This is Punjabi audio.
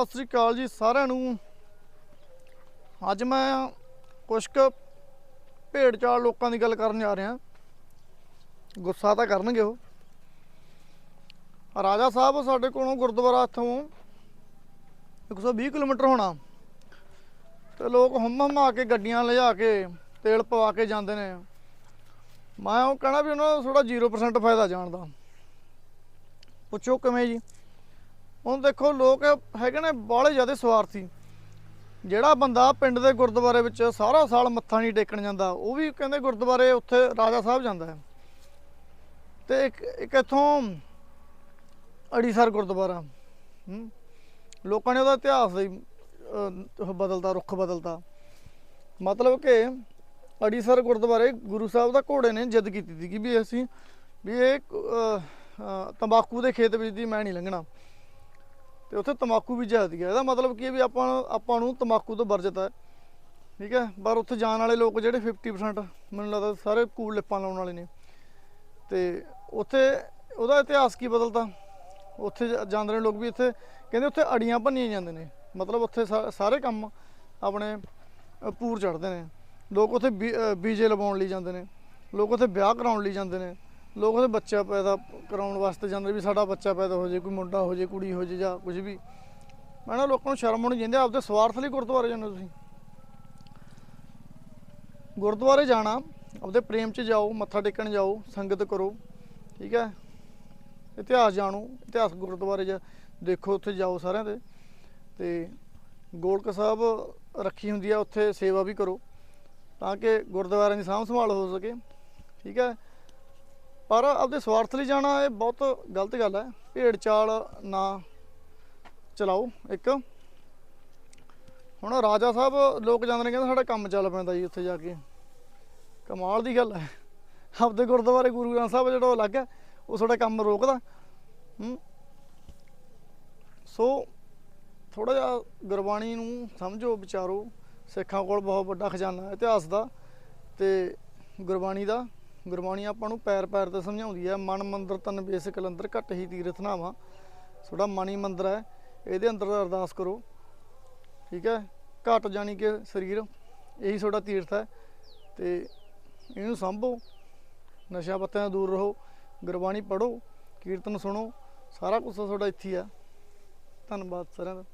ਸਤਿ ਸ੍ਰੀ ਅਕਾਲ ਜੀ ਸਾਰਿਆਂ ਨੂੰ। ਅੱਜ ਮੈਂ ਕੁਛ ਕੁ ਭੇਡ ਚਾਲ ਲੋਕਾਂ ਦੀ ਗੱਲ ਕਰਨ ਜਾ ਰਿਹਾ। ਗੁੱਸਾ ਤਾਂ ਕਰਨਗੇ ਉਹ। ਰਾਜਾ ਸਾਹਿਬ ਸਾਡੇ ਕੋਲੋਂ ਗੁਰਦੁਆਰਾ ਇੱਥੋਂ 120 ਕਿਲੋਮੀਟਰ ਹੋਣਾ। ਤੇ ਲੋਕ ਹੰਮ ਹੰਮਾ ਕੇ ਗੱਡੀਆਂ ਲਿਜਾ ਕੇ ਤੇਲ ਪਵਾ ਕੇ ਜਾਂਦੇ ਨੇ। ਮੈਂ ਉਹ ਕਹਿਣਾ ਵੀ ਉਹਨਾਂ ਦਾ ਥੋੜਾ 0% ਫਾਇਦਾ ਜਾਣ ਦਾ। ਪੁੱਛੋ ਕਿਵੇਂ ਜੀ। ਹੁਣ ਦੇਖੋ ਲੋਕ ਹੈਗੇ ਨੇ ਬਾਹਲੇ ਜ਼ਿਆਦਾ ਸਵਾਰਥੀ। ਜਿਹੜਾ ਬੰਦਾ ਪਿੰਡ ਦੇ ਗੁਰਦੁਆਰੇ ਵਿੱਚ ਸਾਰਾ ਸਾਲ ਮੱਥਾ ਨਹੀਂ ਟੇਕਣ ਜਾਂਦਾ ਉਹ ਵੀ ਕਹਿੰਦੇ ਗੁਰਦੁਆਰੇ ਉੱਥੇ ਰਾਜਾ ਸਾਹਿਬ ਜਾਂਦਾ ਹੈ। ਤੇ ਇੱਕ ਇੱਕ ਇੱਥੋਂ ਅੜੀਸਰ ਗੁਰਦੁਆਰਾ ਲੋਕਾਂ ਨੇ ਉਹਦਾ ਇਤਿਹਾਸ ਹੀ ਅਹ, ਬਦਲਦਾ ਰੁੱਖ ਬਦਲਦਾ ਮਤਲਬ ਕਿ ਅੜੀਸਰ ਗੁਰਦੁਆਰੇ ਗੁਰੂ ਸਾਹਿਬ ਦਾ ਘੋੜੇ ਨੇ ਜਿੱਦ ਕੀਤੀ ਸੀ ਕਿ ਵੀ ਅਸੀਂ ਵੀ ਇਹ ਤੰਬਾਕੂ ਦੇ ਖੇਤ ਵਿੱਚ ਦੀ ਮੈਂ ਨਹੀਂ ਲੰਘਣਾ। ਤੇ ਉੱਥੇ ਤੰਬਾਕੂ ਵੀ ਜ਼ਿਆਦੀ ਹੈ ਇਹਦਾ ਮਤਲਬ ਕੀ ਹੈ ਵੀ ਆਪਾਂ ਆਪਾਂ ਨੂੰ ਤੰਬਾਕੂ ਤੋਂ ਵਰਜਤ ਹੈ। ਠੀਕ ਹੈ? ਪਰ ਉੱਥੇ ਜਾਣ ਵਾਲੇ ਲੋਕ ਜਿਹੜੇ 50% ਮੈਨੂੰ ਲੱਗਦਾ ਸਾਰੇ ਕੂਲ ਲਿਪਾਂ ਲਾਉਣ ਵਾਲੇ ਨੇ। ਤੇ ਉੱਥੇ ਉਹਦਾ ਇਤਿਹਾਸ ਕੀ ਬਦਲਦਾ? ਉੱਥੇ ਜ- ਜਾਂਦੇ ਨੇ ਲੋਕ ਵੀ ਇੱਥੇ ਕਹਿੰਦੇ ਉੱਥੇ ਅੜੀਆਂ ਭੰਨੀਆਂ ਜਾਂਦੇ ਨੇ। ਮਤਲਬ ਉੱਥੇ ਸਾ- ਸਾਰੇ ਕੰਮ ਆਪਣੇ ਪੂਰ ਚੜਦੇ ਨੇ। ਲੋਕ ਉੱਥੇ ਬੀ- ਬੀਜੇ ਲਵਾਉਣ ਲਈ ਜਾਂਦੇ ਨੇ। ਲੋਕ ਉੱਥੇ ਵਿਆਹ ਕਰਾਉਣ ਲਈ ਜਾਂਦੇ ਨੇ। ਲੋਕ ਉਹਦੇ ਬੱਚਾ ਪੈਦਾ ਕਰਾਉਣ ਵਾਸਤੇ ਜਾਂਦੇ ਵੀ ਸਾਡਾ ਬੱਚਾ ਪੈਦਾ ਹੋ ਜੇ, ਕੋਈ ਮੁੰਡਾ ਹੋ ਜੇ, ਕੁੜੀ ਹੋ ਜੇ ਜਾਂ ਕੁਝ ਵੀ। ਮੈਂ ਨਾ ਲੋਕਾਂ ਨੂੰ ਸ਼ਰਮ ਆਉਣੀ ਚਾਹੀਦੀ ਆਪਦੇ ਸਵਾਰਥ ਲਈ ਗੁਰਦੁਆਰੇ ਜਾਂਦੇ ਹੋ ਤੁਸੀਂ। ਗੁਰਦੁਆਰੇ ਜਾਣਾ, ਆਪਦੇ ਪ੍ਰੇਮ 'ਚ ਜਾਓ, ਮੱਥਾ ਟੇਕਣ ਜਾਓ, ਸੰਗਤ ਕਰੋ, ਠੀਕ ਹੈ? ਇਤਿਹਾਸ ਜਾਣੋ, ਇਤਿਹਾਸ ਗੁਰਦੁਆਰੇ ਜਾ, ਦੇਖੋ ਉੱਥੇ ਜਾਓ ਸਾਰਿਆਂ ਦੇ। ਤੇ ਗੋਲਕ ਸਾਹਿਬ ਰੱਖੀ ਹੁੰਦੀ ਆ, ਉੱਥੇ ਸੇਵਾ ਵੀ ਕਰੋ, ਤਾਂ ਕਿ ਗੁਰਦੁਆਰਿਆਂ ਦੀ ਸਾਂਭ ਸੰਭਾਲ ਹੋ ਸਕੇ, ਠੀਕ ਹੈ? ਪਰ ਆਪਦੇ ਸਵਾਰਥ ਲਈ ਜਾਣਾ ਇਹ ਬਹੁਤ ਗਲਤ ਗੱਲ ਹੈ। ਭੇਡ ਚਾਲ ਨਾ ਚਲਾਓ ਇੱਕ। ਹੁਣ ਰਾਜਾ ਸਾਹਿਬ ਲੋਕ ਜਾਂਦੇ ਨੇ, ਕਹਿੰਦੇ ਸਾਡਾ ਕੰਮ ਚੱਲ ਪੈਂਦਾ ਜੀ ਉੱਥੇ ਜਾ ਕੇ। ਕਮਾਲ ਦੀ ਗੱਲ ਹੈ। ਆਪਦੇ ਗੁਰਦੁਆਰੇ ਗੁਰੂ ਗ੍ਰੰਥ ਸਾਹਿਬ ਜਿਹੜਾ ਉਹ ਅਲੱਗ ਹੈ, ਉਹ ਤੁਹਾਡਾ ਕੰਮ ਰੋਕਦਾ। ਹੂੰ। ਸੋ ਥੋੜਾ ਜਿਹਾ ਗੁਰਬਾਣੀ ਨੂੰ ਸਮਝੋ, ਵਿਚਾਰੋ। ਸਿੱਖਾਂ ਕੋਲ ਬਹੁਤ ਵੱਡਾ ਖਜ਼ਾਨਾ ਹੈ ਇਤਿਹਾਸ ਦਾ ਤੇ ਗੁਰਬਾਣੀ ਦਾ। ਗੁਰਬਾਣੀ ਆਪਾਂ ਨੂੰ ਪੈਰ ਪੈਰ ਤੇ ਸਮਝਾਉਂਦੀ ਹੈ ਮਨ ਮੰਦਰ ਤਨ ਬੇਸ ਕਲੰਦਰ ਘਟ ਹੀ ਤੀਰਥ ਨਾਵਾ। ਤੁਹਾਡਾ ਮਨੀ ਮੰਦਰ ਹੈ, ਇਹਦੇ ਅੰਦਰ ਅਰਦਾਸ ਕਰੋ। ਠੀਕ ਹੈ? ਘਟ ਜਾਣੀ ਕਿ ਸਰੀਰ, ਇਹੀ ਤੁਹਾਡਾ ਤੀਰਥ ਹੈ। ਤੇ ਇਹਨੂੰ ਸੰਭੋ ਨਸ਼ਾ ਪੱਤਿਆਂ ਤੋਂ ਦੂਰ ਰਹੋ, ਗੁਰਬਾਣੀ ਪੜੋ ਕੀਰਤਨ ਸੁਣੋ, ਸਾਰਾ ਕੁਝ ਤੁਹਾਡਾ ਇੱਥੇ ਆ। ਧੰਨਵਾਦ ਸਾਰਿਆਂ ਦਾ।